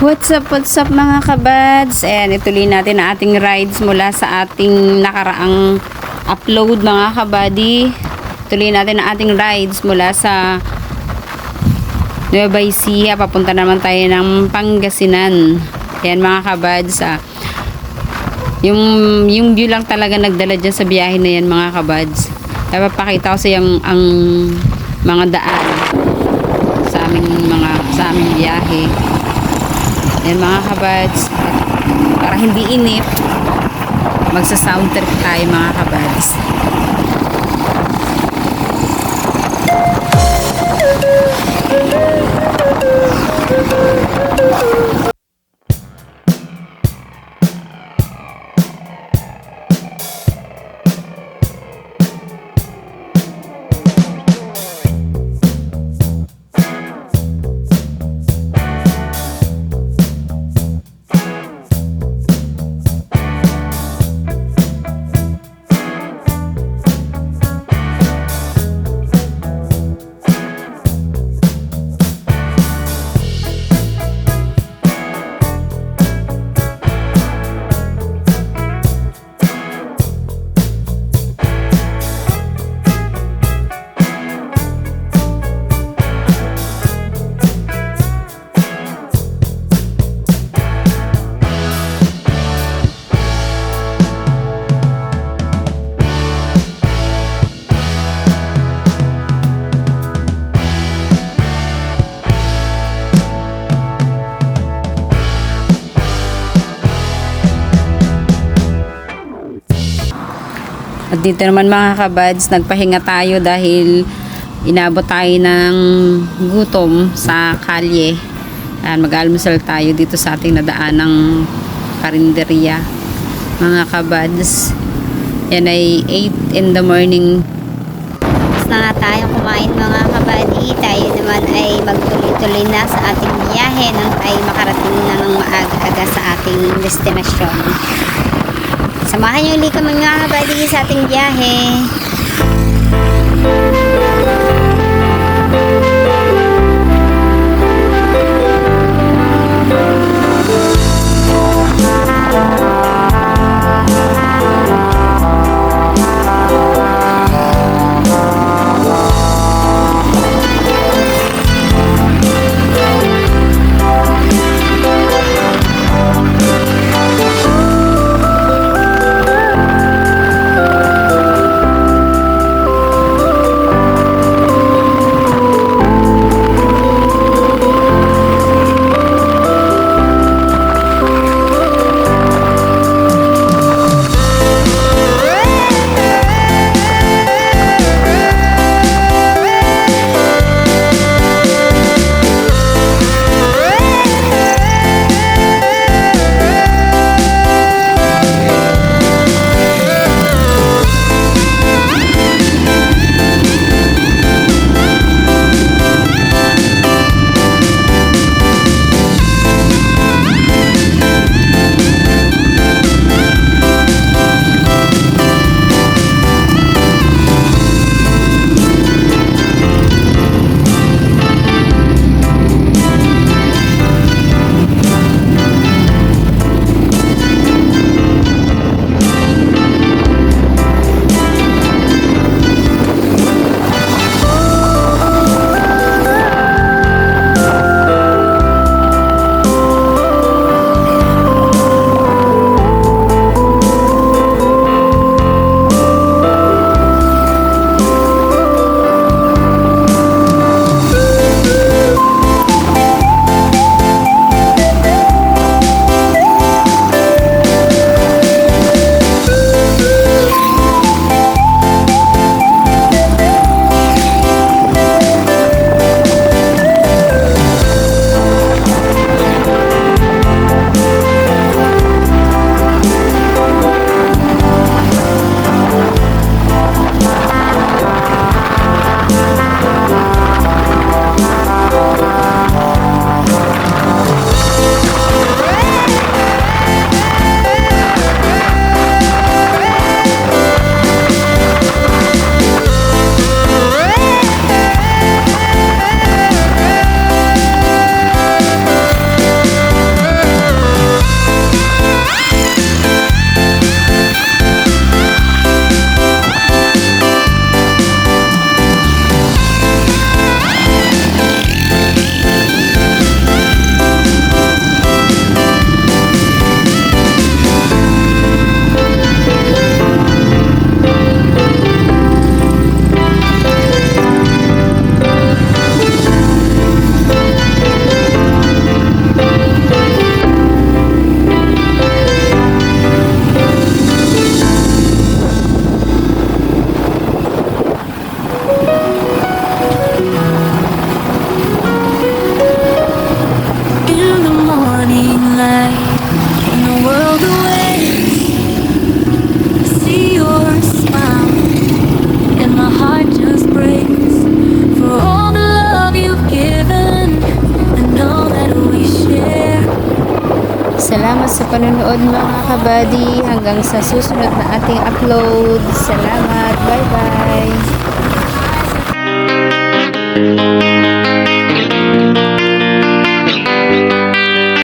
What's up, what's up mga kabads? Ayan, ituloy natin ang ating rides mula sa ating nakaraang upload mga kabady. Tuloy natin ang ating rides mula sa Nueva Ecija. Papunta naman tayo ng Pangasinan. Ayan mga kabads. Ah, yung, yung view lang talaga nagdala dyan sa biyahe na yan mga kabads. Kaya papakita ko sa yung ang mga daan sa aming mga sa aming biyahe. Yan mga kabads. Para hindi inip, magsa-sound trip tayo mga kabads. Dito naman mga kabads, nagpahinga tayo dahil inabot tayo ng gutom sa kalye. Ayan, mag-almusal tayo dito sa ating nadaan ng karinderya. Mga kabads, yan ay 8 in the morning. Na nga tayo kumain mga kabady. Tayo naman ay magtuloy-tuloy na sa ating biyahe nang tayo makarating na ng maaga-aga sa ating destinasyon. Samahan niyo ulit kami mga kabady sa ating biyahe. panonood mga kabady. Hanggang sa susunod na ating upload. Salamat. Bye-bye.